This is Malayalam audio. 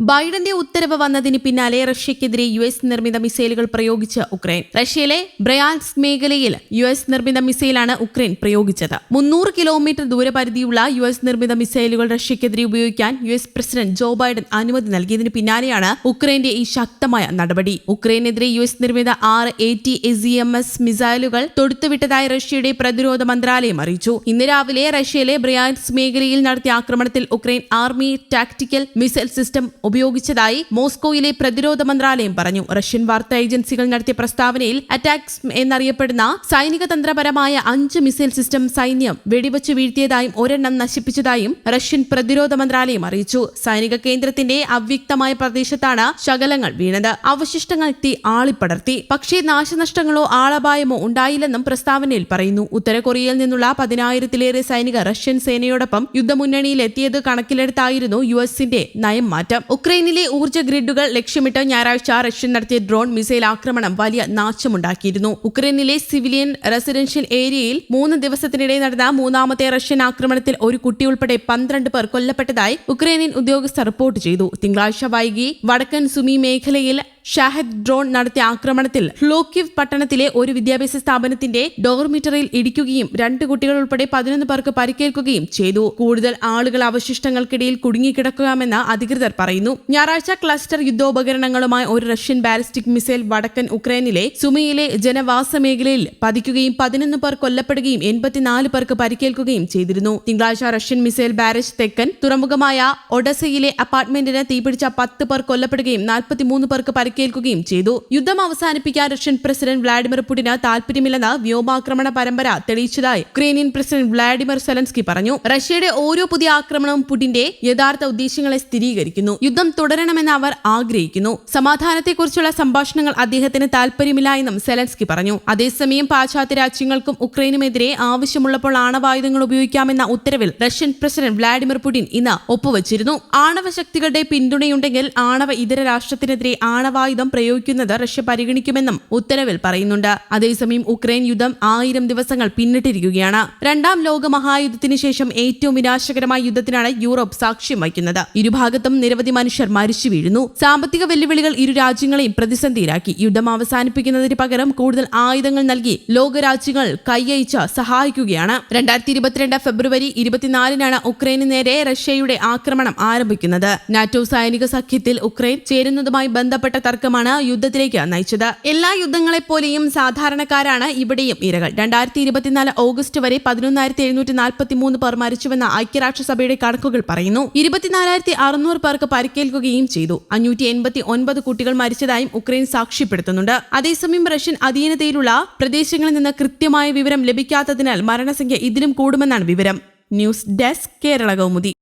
ബൈഡന്റെ ഉത്തരവ് വന്നതിന് പിന്നാലെ റഷ്യക്കെതിരെ യു എസ് നിർമ്മിത മിസൈലുകൾ പ്രയോഗിച്ച ഉക്രൈൻ. റഷ്യയിലെ ബ്രയാൻസ് മേഖലയിൽ യു എസ് നിർമ്മിത മിസൈലാണ് ഉക്രൈൻ പ്രയോഗിച്ചത്. മുന്നൂറ് കിലോമീറ്റർ ദൂരപരിധിയുള്ള യു എസ് നിർമ്മിത മിസൈലുകൾ റഷ്യക്കെതിരെ ഉപയോഗിക്കാൻ U S president Joe Biden അനുമതി നൽകിയതിന് പിന്നാലെയാണ് ഉക്രൈന്റെ ഈ ശക്തമായ നടപടി. ഉക്രൈനെതിരെ യു എസ് നിർമ്മിത ആറ് A T S M S മിസൈലുകൾ തൊടുത്തുവിട്ടതായി റഷ്യയുടെ പ്രതിരോധ മന്ത്രാലയം അറിയിച്ചു. ഇന്ന് രാവിലെ റഷ്യയിലെ ബ്രയാൻസ് മേഖലയിൽ നടത്തിയ ആക്രമണത്തിൽ Ukraine army tactical missile system ഉപയോഗിച്ചതായി മോസ്കോയിലെ പ്രതിരോധ മന്ത്രാലയം പറഞ്ഞു. റഷ്യൻ വാർത്താ ഏജൻസികൾ നടത്തിയ പ്രസ്താവനയിൽ അറ്റാക്സ് എന്നറിയപ്പെടുന്ന സൈനിക തന്ത്രപരമായ അഞ്ച് മിസൈൽ സിസ്റ്റം സൈന്യം വെടിവെച്ച് വീഴ്ത്തിയതായും ഒരെണ്ണം നശിപ്പിച്ചതായും റഷ്യൻ പ്രതിരോധ മന്ത്രാലയം അറിയിച്ചു. സൈനിക കേന്ദ്രത്തിന്റെ അവ്യക്തമായ പ്രദേശത്താണ് ശകലങ്ങൾ വീണത്. അവശിഷ്ടങ്ങൾ തീ ആളിപ്പടർത്തി. പക്ഷേ നാശനഷ്ടങ്ങളോ ആളപായമോ ഉണ്ടായില്ലെന്നും പ്രസ്താവനയിൽ പറയുന്നു. ഉത്തര കൊറിയയിൽ നിന്നുള്ള പതിനായിരത്തിലേറെ സൈനിക റഷ്യൻ സേനയോടൊപ്പം യുദ്ധമുന്നണിയിൽ എത്തിയത് കണക്കിലെടുത്തായിരുന്നു യു എസിന്റെ നയം മാറ്റം. ഉക്രൈനിലെ ഊർജ ഗ്രിഡുകൾ ലക്ഷ്യമിട്ട് ഞായറാഴ്ച റഷ്യൻ നടത്തിയ ഡ്രോൺ മിസൈൽ ആക്രമണം വലിയ നാശമുണ്ടാക്കിയിരുന്നു. ഉക്രൈനിലെ സിവിലിയൻ റെസിഡൻഷ്യൽ ഏരിയയിൽ മൂന്ന് ദിവസത്തിനിടെ നടന്ന മൂന്നാമത്തെ റഷ്യൻ ആക്രമണത്തിൽ ഒരു കുട്ടി ഉൾപ്പെടെ പന്ത്രണ്ട് പേർ കൊല്ലപ്പെട്ടതായി ഉക്രൈനിയൻ ഉദ്യോഗസ്ഥർ റിപ്പോർട്ട് ചെയ്തു. തിങ്കളാഴ്ച വൈകി വടക്കൻ സുമി മേഖലയിൽ ഷാഹദ് ഡ്രോൺ നടത്തിയ ആക്രമണത്തിൽ ഹ്ലോക്കിവ് പട്ടണത്തിലെ ഒരു വിദ്യാഭ്യാസ സ്ഥാപനത്തിന്റെ ഡോർമീറ്ററിൽ ഇടിക്കുകയും രണ്ട് കുട്ടികൾ ഉൾപ്പെടെ പതിനൊന്ന് പേർക്ക് പരിക്കേൽക്കുകയും ചെയ്തു. കൂടുതൽ ആളുകൾ അവശിഷ്ടങ്ങൾക്കിടയിൽ കുടുങ്ങിക്കിടക്കാമെന്ന് അധികൃതർ പറയുന്നു. ഞായറാഴ്ച ക്ലസ്റ്റർ യുദ്ധോപകരണങ്ങളുമായി ഒരു റഷ്യൻ ബാലിസ്റ്റിക് മിസൈൽ വടക്കൻ ഉക്രൈനിലെ സുമിയിലെ ജനവാസ മേഖലയിൽ പതിക്കുകയും പതിനൊന്ന് പേർ കൊല്ലപ്പെടുകയും എൺപത്തിനാല് പേർക്ക് പരിക്കേൽക്കുകയും ചെയ്തിരുന്നു. തിങ്കളാഴ്ച റഷ്യൻ മിസൈൽ ബാരേജ് തെക്കൻ തുറമുഖമായ ഒഡസയിലെ അപ്പാർട്ട്മെന്റിന് തീപിടിച്ച പത്ത് പേർ കൊല്ലപ്പെടുകയും നാൽപ്പത്തിമൂന്ന് പേർക്ക് പരിക്കേൽക്കുകയും ചെയ്തു. യുദ്ധം അവസാനിപ്പിക്കാൻ റഷ്യൻ പ്രസിഡന്റ് വ്ളാഡിമിർ പുടിന് താൽപര്യമില്ലെന്ന് വ്യോമാക്രമണ പരമ്പര തെളിയിച്ചതായി ഉക്രൈനിയൻ പ്രസിഡന്റ് വ്ളാഡിമിർ സെലൻസ്കി പറഞ്ഞു. റഷ്യയുടെ ഓരോ പുതിയ ആക്രമണവും പുടിന്റെ യഥാർത്ഥ ഉദ്ദേശങ്ങളെ സ്ഥിരീകരിക്കുന്നു. യുദ്ധം തുടരണമെന്ന് അവർ ആഗ്രഹിക്കുന്നു. സമാധാനത്തെക്കുറിച്ചുള്ള സംഭാഷണങ്ങൾ അദ്ദേഹത്തിന് താൽപര്യമില്ല എന്നും സെലൻസ്കി പറഞ്ഞു. അതേസമയം പാശ്ചാത്യ രാജ്യങ്ങൾക്കും ഉക്രൈനുമെതിരെ ആവശ്യമുള്ളപ്പോൾ ആണവായുധങ്ങൾ ഉപയോഗിക്കാമെന്ന ഉത്തരവിൽ റഷ്യൻ പ്രസിഡന്റ് വ്ളാഡിമിർ പുടിൻ ഇന്ന് ഒപ്പുവച്ചിരുന്നു. ആണവ ശക്തികളുടെ പിന്തുണയുണ്ടെങ്കിൽ ആണവ ഇതര രാഷ്ട്രത്തിനെതിരെ ആണവായുധം പ്രയോഗിക്കുന്നത് റഷ്യ പരിഗണിക്കുമെന്നും ഉത്തരവിൽ പറയുന്നുണ്ട്. അതേസമയം ഉക്രൈൻ യുദ്ധം ആയിരം ദിവസങ്ങൾ പിന്നിട്ടിരിക്കുകയാണ്. രണ്ടാം ലോക മഹായുദ്ധത്തിന് ശേഷം ഏറ്റവും വിനാശകരമായ യുദ്ധത്തിനാണ് യൂറോപ്പ് സാക്ഷ്യം വഹിക്കുന്നത്. ഇരുഭാഗത്തും നിരവധി മനുഷ്യർ മരിച്ചു വീഴുന്നു. സാമ്പത്തിക വെല്ലുവിളികൾ ഇരു രാജ്യങ്ങളെയും പ്രതിസന്ധിയിലാക്കി. യുദ്ധം അവസാനിപ്പിക്കുന്നതിന് പകരം കൂടുതൽ ആയുധങ്ങൾ നൽകി ലോകരാജ്യങ്ങൾ കൈയയച്ച് സഹായിക്കുകയാണ്. രണ്ടായിരത്തി ഇരുപത്തിരണ്ട് ഫെബ്രുവരി ഇരുപത്തിനാലിനാണ് ഉക്രൈന് നേരെ റഷ്യയുടെ ആക്രമണം ആരംഭിക്കുന്നത്. നാറ്റോ സൈനിക സഖ്യത്തിൽ ഉക്രൈൻ ചേരുന്നതുമായി ബന്ധപ്പെട്ട തർക്കമാണ് യുദ്ധത്തിലേക്ക് നയിച്ചത്. എല്ലാ യുദ്ധങ്ങളെപ്പോലെയും സാധാരണക്കാരാണ് ഇവിടെയും ഇരകൾ. രണ്ടായിരത്തി ഇരുപത്തിനാല് ഓഗസ്റ്റ് വരെ പതിനൊന്നായിരത്തി എഴുന്നൂറ്റി നാൽപ്പത്തി മൂന്ന് പേർ മരിച്ചുവെന്ന ഐക്യരാഷ്ട്രസഭയുടെ കണക്കുകൾ പറയുന്നു. ഇരുപത്തിനാലായിരത്തി അറുന്നൂറ് പേർക്ക് പരിക്കേൽക്കുകയും ചെയ്തു. അഞ്ഞൂറ്റി എൺപത്തി ഒൻപത് കുട്ടികൾ മരിച്ചതായും ഉക്രൈൻ സാക്ഷ്യപ്പെടുത്തുന്നുണ്ട്. അതേസമയം റഷ്യൻ അധീനതയിലുള്ള പ്രദേശങ്ങളിൽ നിന്ന് കൃത്യമായ വിവരം ലഭിക്കാത്തതിനാൽ മരണസംഖ്യ ഇതിലും കൂടുമെന്നാണ് വിവരം. News desk Kerala Kaumudi.